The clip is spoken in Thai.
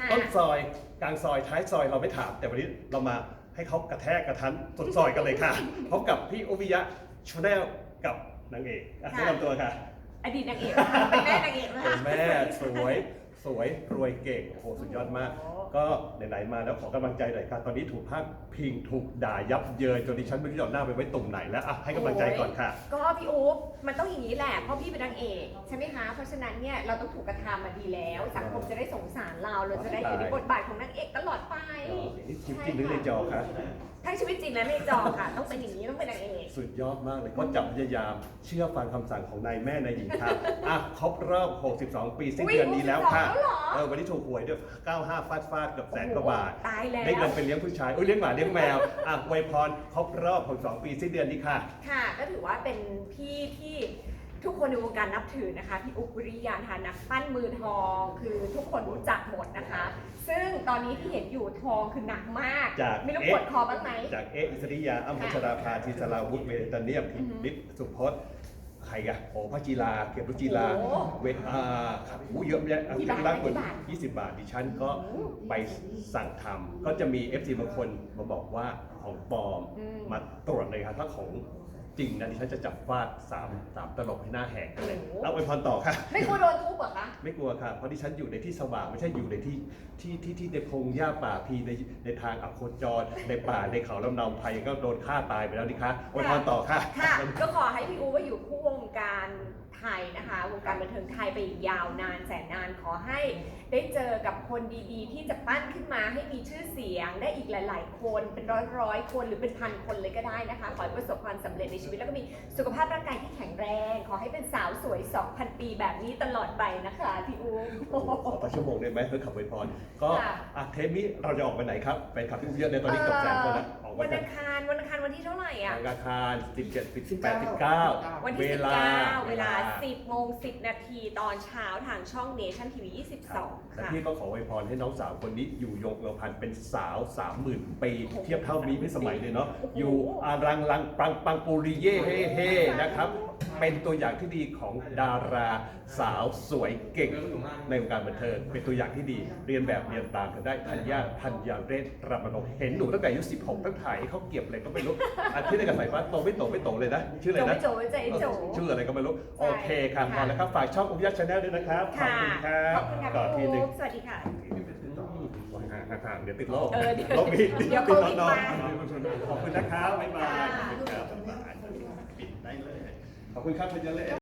ค่ะต้นซอยกลางซอยท้ายซอยเราไม่ถาม แต่วันนี้เรามาให้เขากระแทกกระทันสุดซอยกันเลยค่ะพบกับพี่โอวิยะชาแนลกับนางเอกอะค่ะแนะนำตัวค่ะ อดีตนางเอกนะคะเป็นแม่นางเอกนะเป็คะนแม่สวย สวยรวยเก่งโอ้โหสุดยอดมากโอ้ก็ไหนๆมาแล้วขอกำลังใจหน่อยค่ะตอนนี้ถูกพาดพิงถูกด่ายับเยินจนดิฉันไม่รู้จะเอาหน้าไปไว้ตรงไหนแล้วอะให้กำลังใจก่อนค่ะ ก็พี่อุ๊บมันต้องอย่างนี้แหละ เพราะพี่เป็นนางเอกใช่ไหมคะ เพราะฉะนั้นเนี่ยเราต้องถูกกระทำมาดีแล้ว สังคมจะได้สงสารเรา เราจะได้เห็นในบทบาทของนางเอกตลอดไป นี่คลิปจริงหรือในจอค่ะทั้งชีวิตจริงและในจอค่ะ ต้องเป็นอย่างนี้ต้องเป็นนางเอกสุดยอดมากเลยก็จับพยายามเชื่อฟังคำสั่งของนายแม่นายหญิงค่ะอะครบรอบ 62 ปีสิ้นเดือนนี้แล้วค่ะอุ๊ย62แล้วเหรอเออวันนี้ถูกหวยด้วย 95 ฟาดฟาดๆเกือบแสนกว่าบาท ตายแล้ว ได้เงินไปเลี้ยงผู้ชายอุ้ยเลี้ยงหมาเลี้ยงแมวอะอวยพรครบรอบ 62 ปีสิ้นเดือนนี้ค่ะ ค่ะก็ถือว่าเป็นพี่ที่ทุกคนในวงการนับถือนะคะพี่อุ๊บวิริยานทานักปั้นมือทอง คือทุกคนรู้จักหมดนะคะซึ่ง ตอนนี้ที่เห็นอยู่ทองคือหนักมาก จากไม่รู้เอ๊ะ ปวดคอบ้างไหม จากเอะอิสริยาอัมพัชราภาทีสราวุธเวตาเนียมอือหือนิดสุพจน์ใครอะโอ้พระจีลา เกียรติรุจีลา โอ้เวทอาครับอู้เยอะแยะกี่บาทล่าสุดกี่บาท20 บาทดิฉันก็โอ้ไปสั่งทำก็จะมี FC บางคนมาบอกว่าของปลอมอืม มาตรวจเลยครับถ้าของ จริงนะดิฉันจะจับฟาดสามสามตลบให้หน้าแหกกันเลยโอ้แล้วอวยพรต่อค่ะ ไม่กลัวโดนทุบเหรอคะ ไม่กลัวค่ะ เพราะดิฉันอยู่ในที่สว่างไม่ใช่อยู่ในที่ที่ที่ที่ในพงหญ้าป่าพีในในทางอโคจร ในป่าในเขาลำเนาภัยก็โดนฆ่าตายไปแล้วนี่คะอวยพรต่อค่ะ ค่ะ ก็ขอให้พี่อูว่าอยู่คู่วงการ ไทยนะคะวงการบันเทิงไทยไปอีกยาวนานแสนนานขอให้ได้เจอกับคนดีๆ ที่จะปั้นขึ้นมาให้มีชื่อเสียงได้อีกหลาย ๆ คนเป็นร้อยๆคนหรือเป็นพันคนเลยก็ได้นะคะ ขอให้ประสบความสำเร็จในชีวิตแล้วก็มีสุขภาพร่างกายที่แข็งแรง ขอให้เป็นสาวสวย 2,000 ปีแบบนี้ตลอดไปนะคะพี่อูขอต่อชั่วโมงได้ไหมเพื่อขับอวยพรก็ค่ะอะเทปนี้เราจะออกไปไหนครับไปขับพี่อุ้มเยอะในตอนนี้เกับแสนคนแล้วออกวัวันนอังคารวันอังคารวันที่เท่าไหร่อะอังคาร17 18 19วันเวที่ลา19เวลา 10โมง10 นาทีตอนเช้าทางช่องเนชั่นทีวี22 แต่ค่ะ พี่ก็ขออวยพรให้น้องสาวคนนี้อยู่ยงเงาพันเป็นสาว 30,000 ปี โอ้โหเทียบเท่ามีพิสมัยเลยเนาะ โอ้โห อยู่อารังลังปังปังปูริเย่เฮ่เฮ่นะครับ เป็นตัวอย่างที่ดีของดาราสาวสวยเก่งในวงการบันเทิงเป็นตัวอย่างที่ดีเรียนแบบเรียนตามกันได้ธัญญาธัญญาเรศรามนงเห็นหนูตั้งแต่อายุ16ตั้งถ่ายให้เขาเก็บอะไรก็ไม่รู้อันที่ได้กับสายฟ้าโตไม่โตไม่โตเลยนะ ชื่ออะไรโจนะไม่โจไม่ใจโจ ชื่ออะไรก็ไม่รู้ใช่โอเคครับค่ะพอแล้วครับฝากช่องอุบยักชาแนลด้วยนะครับขอบค่ะคุณครับขอบคุณค่ะต่อทีพี่หนึ่งอุ๊บสวัสดีค่ะห่างๆเดี๋ยวติดโรคเออเดี๋ยวโรคนี้เดี๋ยวโควิดน้องมาๆขอบคุณนะครับบ๊ายบายค่ะขอบคุณครับบ๊ายบายปิดได้เลย ขอบคุณค